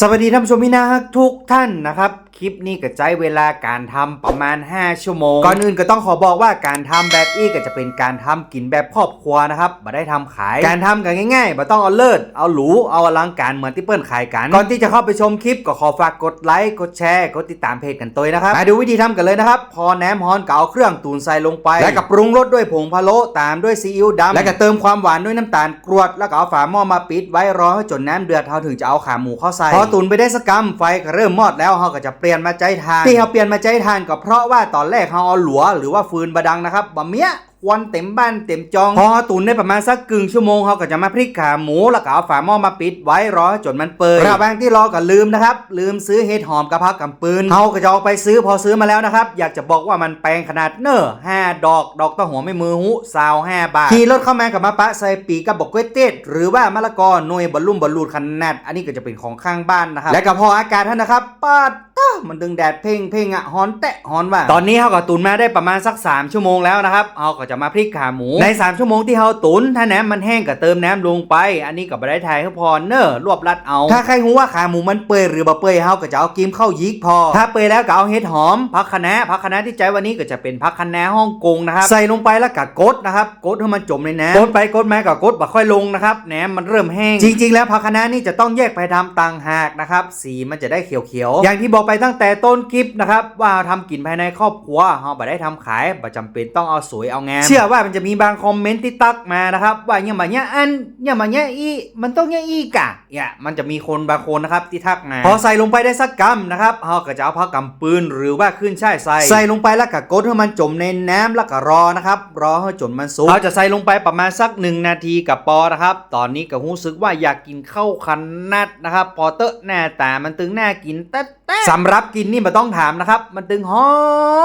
สวัสดีท่านผู้ชมพี่นาฮักทุกท่านนะครับ คลิปนี้ก็ใช้เวลาการทำประมาณ 5 ชั่วโมง ก่อนอื่นก็ต้องขอบอกว่าการทำแบบอีกก็จะเป็นการทำกินแบบครอบครัวนะครับม่ได้ทำขาย การทำกันง่ายๆม่ต้องเอาเลิศเอาหรูเอาอลังการเหมือนที่เปิ้ลขายกัน ก่อนที่จะเข้าไปชมคลิปก็ขอฝากกดไลค์กดแชร์กดติดตามเพจกันตัวนะครับมาดูวิธีทำกันเลยนะครับ พอแหนมฮอนก็เอาเครื่องตูนใส่ลงไป แล้วก็ปรุงรสด้วยผงพะโล้ตามด้วยซีอิ๊วดำแล้วก็เติมความหวานด้วยน้ำตาลกรวด แล้วก็เอาฝาหม้อมาปิดไว้รอให้จนน้ำเดือดเท่าถึงจะเอาขาหมูเข้าใส่พอตุนไปได้สักกำไฟก็เริ่มมอดแล้วเขาก็จะเปลี่ยนมาใจทานที่เขาเปลี่ยนมาใจทานก็เพราะว่าตอนแรกเขาเอาหลัวหรือว่าฟืนบดังนะครับบะเมีย ควันเต็มบ้านเต็มจอง พอเขาตุนได้ประมาณสักกึ่งชั่วโมงเขาก็จะมาพลิกขาหมูแล้วก็เอาฝาหม้อมาปิดไว้รอให้จนมันเปื่อยระหว่างที่รอก็ลืมนะครับ ลืมซื้อเห็ดหอมกระเพรากำปืนเขาก็จะเอาไปซื้อพอซื้อมาแล้วนะครับ อยากจะบอกว่ามันแปลงขนาดเนอห้าดอกดอกตะหัวไม่มือหูซาวห้าบาทขี่รถเข้ามากับมาปะใส่ปีกับบกกล้วยเต้หรือว่ามะละกอหน่วยบอลลุ่มบอลลูดขนาดอันนี้ก็จะเป็นของข้างบ้านนะครับและก็พออากาศท่านนะครับปาดอ้าวมันดึงแดดเพ่งเพ่งอะฮอนแตะฮอนว่า ตอนนี้เขาก็ตุนมาได้ประมาณสัก 3 ชั่วโมงแล้วนะครับเขาก็จะมาพลิกขาหมู ใน 3 ชั่วโมงที่เขาตุน ถ้าแหนมมันแห้งก็เติมแหนมลงไป อันนี้ก็ไม่ได้ทายให้พอเนอร์รวบรัดเอา ถ้าใครหูว่าขาหมูมันเปื่อยหรือบ่เปื่อยเขาก็จะเอากิมเข้ายิกพอ ถ้าเปื่อยแล้วก็เอาเห็ดหอมพักคะน้าพักคะน้าที่ใจวันนี้ก็จะเป็นพักคะน้าฮ่องกงนะครับ ใส่ลงไปแล้วก็กดนะครับกดให้มันจมในน้ำกดไปกดมาก็กดบ่ค่อยลงนะครับแหนมมันเริ่มแห้ง จริง ๆ แล้วพักคะน้านี่จะต้องแยกไปทำต่างหากนะครับสีมันจะได้เขียวๆอย่างที่บอกไปตั้งแต่ต้นคลิปนะครับว่าทำกินภายในครอบครัวเราบ่ได้ทำขายบ่จำเป็นต้องเอาสวยเอางามเชื่อว่ามันจะมีบางคอมเมนต์ที่ตักมานะครับ ว่าเนี่ยมาเนี่ยอันเนี่ยมาเนี่ยอีมันต้องเนี่ยอีกะเนี่ยมันจะมีคนบางคนนะครับที่ทักมาพอใส่ลงไปได้สักกำนะครับเราก็จะเอาผ้ากำปืนหรือว่าขึ้นช่ายใส่ใส่ลงไปแล้วก็กดให้มันจมในน้ำแล้วก็รอนะครับรอให้จนมันสุกเราจะใส่ลงไปประมาณสักหนึ่งนาทีกับปอนะครับ ตอนนี้ก็รู้สึกว่าอยากกินข้าวคันนัดนะครับพอเตอะหน้าตามันตึงหน้ากินแต่แต่สำหรับกินนี่ไมันต้องถามนะครับ มันตึงหอ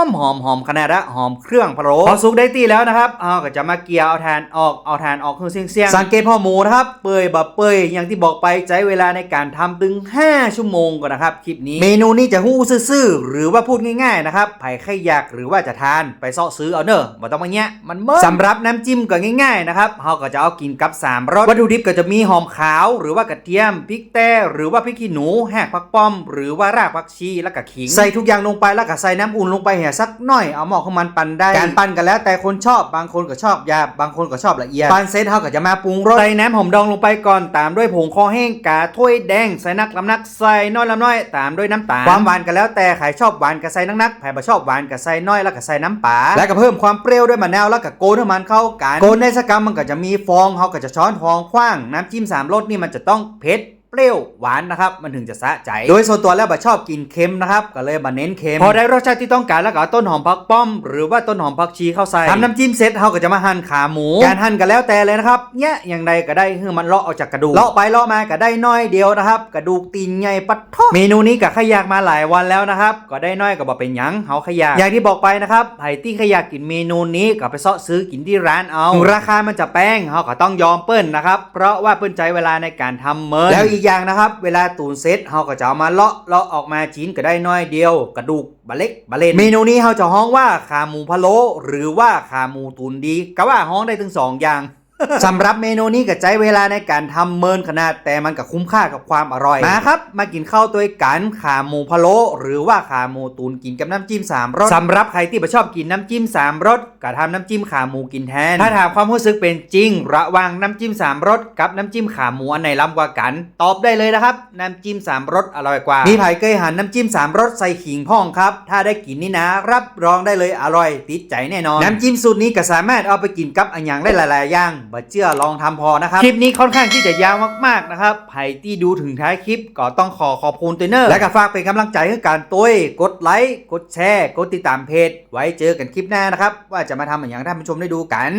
มหอมหอมขนาดละหอมเครื่องพะโล้พอสุกได้ที่แล้วนะครับเอาก็จะมาเกี่ยวเอาทานออกเอาทานออกคือเสียงเสียงสังเกตพ่อหมูนะครับเปื่อยบะเปื่อยอย่างที่บอกไปใช้เวลาในการทำตึง 5 ชั่วโมงก่อนนะครับคลิปนี้เมนูนี้จะหู้ซื่อๆหรือว่าพูดง่ายๆนะครับไผ่ไข่อยากหรือว่าจะทานไปซ่อซื้อเอาเนอะบ่ต้องมาเงี้ยมันเมื่อสำหรับน้ำจิ้มก็ง่ายๆนะครับเราก็จะเอากินกับสามรสวัตถุดิบก็จะมีหอมขาว หรือว่ากระเทียมพริกแต้หรือว่าพริกขี้หนูแหกผักป้อม หรือว่ารากผักชีแล้วก็ขิงใส่ทุกอย่างลงไปแล้วก็ใส่น้ำอุ่นลงไปเหี่ยสักหน่อยเอาหม้อของมันปั่นได้การปั่นกันแล้วแต่คนชอบบางคนก็ชอบหยาบบางคนก็ชอบละเอียดปั่นเสร็จเขาก็จะมาปรุงรสใส่น้ำหอมดองลงไปก่อนตามด้วยผงคอแห้งกาถ้วยแดงใส่นักลำนักใส่น้อยลำน้อย ตามด้วยน้ำตาลความหวานกันแล้วแต่ใครชอบหวานก็ใส่นักนักใครบ่ชอบหวานก็ใส่น้อยแล้วก็ใส่น้ำปลาแล้วก็เพิ่มความเปรี้ยวด้วยมะนาวแล้วก็โกนให้มันเข้ากันโกนในสกกรรมมันก็จะมีฟองเขาก็จะช้อนฟองคว้างน้ำจิ้มสามรสนี่มันจะต้องเผ็ด เปรี้ยวหวานนะครับมันถึงจะสะใจ โดยส่วนตัวแล้วบัชอบกินเค็มนะครับก็เลยมาเน้นเค็มพอได้รสชาติที่ต้องการแล้วก็เอาต้นหอมผักป้อม หรือว่าต้นหอมผักชีเข้าใส่ทำน้ำจิ้มเสร็จเขาก็จะมาหั่นขาหมูการหั่นก็แล้วแต่เลยนะครับเนี่ยอย่างใดก็ได้คือมันเลาะออกจากกระดูกเลาะไปเลาะมาก็ได้น้อยเดียวนะครับกระดูกตีนใหญ่ปัดทอเมนูนี้ก็ขยากมาหลายวันแล้วนะครับก็ได้น้อยก็บอกเป็นหยังเขาขยากอย่างที่บอกไปนะครับไผ่ที่ขยากกินเมนูนี้ก็ไปเสาะซื้อกินที่ร้านเอา ราคามันจะแพงเขาก็ต้องยอมเปิ้ลนะครับเพราะว่าเปิ้ลใจเวลาในการทำเมินแล้วอีกอย่างนะครับ เวลาตูนเซตเฮาก็จะเอามาเลาะเลาะออกมาชิ้นก็ได้น้อยเดียว กระดูกบะเล็กบะเลนเมนูนี้เฮาจะฮ้องว่าขาหมูพะโล้หรือว่าขาหมูตูนดีก็ว่าฮ้องได้ถึงสองอย่าง สำหรับเมนูนี้ก็ใช้เวลาในการทำเมินขนาดแต่มันก็คุ้มค่ากับความอร่อยมาครับ มากินข้าวตัวกันขาหมูพะโล้หรือว่าขาหมูตูนกินกับน้ำจิ้มสามรสสำหรับใครที่ไม่ชอบกินน้ำจิ้มสามรสก็ทำน้ำจิ้มขาหมูกินแทน ถ้าถามความรู้สึกเป็นจริง ระหว่างน้ำจิ้มสามรสกับน้ำจิ้มขาหมูอันไหนล้ำกว่ากัน ตอบได้เลยนะครับ น้ำจิ้มสามรสอร่อยกว่ามีไผ่เคยหันน้ำจิ้มสามรสใส่ขิงพ่องครับ ถ้าได้กินนี่นะ รับรองได้เลยอร่อยติดใจแน่นอน น้ำจิ้มสูตรนี้ก็สามารถเอาไปกินกับอันอย่างได้หลายๆอย่างบ่เชื่อลองทำพอนะครับ คลิปนี้ค่อนข้างที่จะยาวมากๆนะครับใครที่ดูถึงท้ายคลิปก็ต้องขอขอบคุณตัวเนอร์และก็ฝากเป็นกำลังใจให้การตัวเองกดไลค์กดแชร์ กดติดตามเพจ ไว้เจอกันคลิปหน้านะครับ ว่าจะมาทำอย่างท่านผู้ชมได้ดูกัน